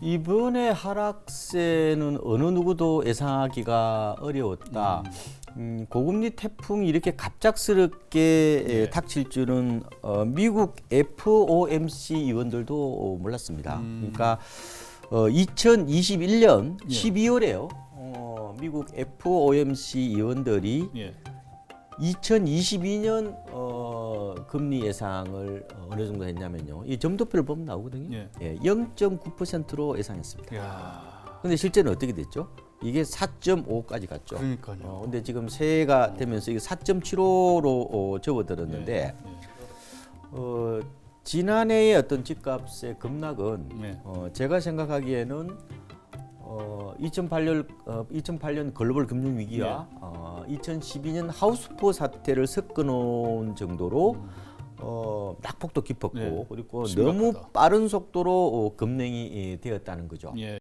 이번에 하락세는 어느 누구도 예상하기가 어려웠다. 음, 고금리 태풍이 이렇게 갑작스럽게 에, 네. 닥칠 줄은 어, 미국 FOMC 위원들도 어, 몰랐습니다. 그러니까 어, 2021년 예. 12월에요. 어, 미국 FOMC 위원들이 예. 2022년 어, 금리 예상을 어, 어느 정도 했냐면요. 이 점도표를 보면 나오거든요. 예. 예, 0.9%로 예상했습니다. 야. 근데 실제는 어떻게 됐죠? 이게 4.5까지 갔죠. 그러니까요. 어, 근데 지금 새해가 되면서 이게 4.75로 어, 접어들었는데 예. 어, 지난해의 어떤 집값의 급락은 예. 어, 제가 생각하기에는 어, 2008년 어, 2008년 글로벌 금융 위기와 네. 어, 2012년 하우스포 사태를 섞어놓은 정도로 어, 낙폭도 깊었고 네. 그리고 심각하다. 너무 빠른 속도로 어, 급냉이 예, 되었다는 거죠. 예.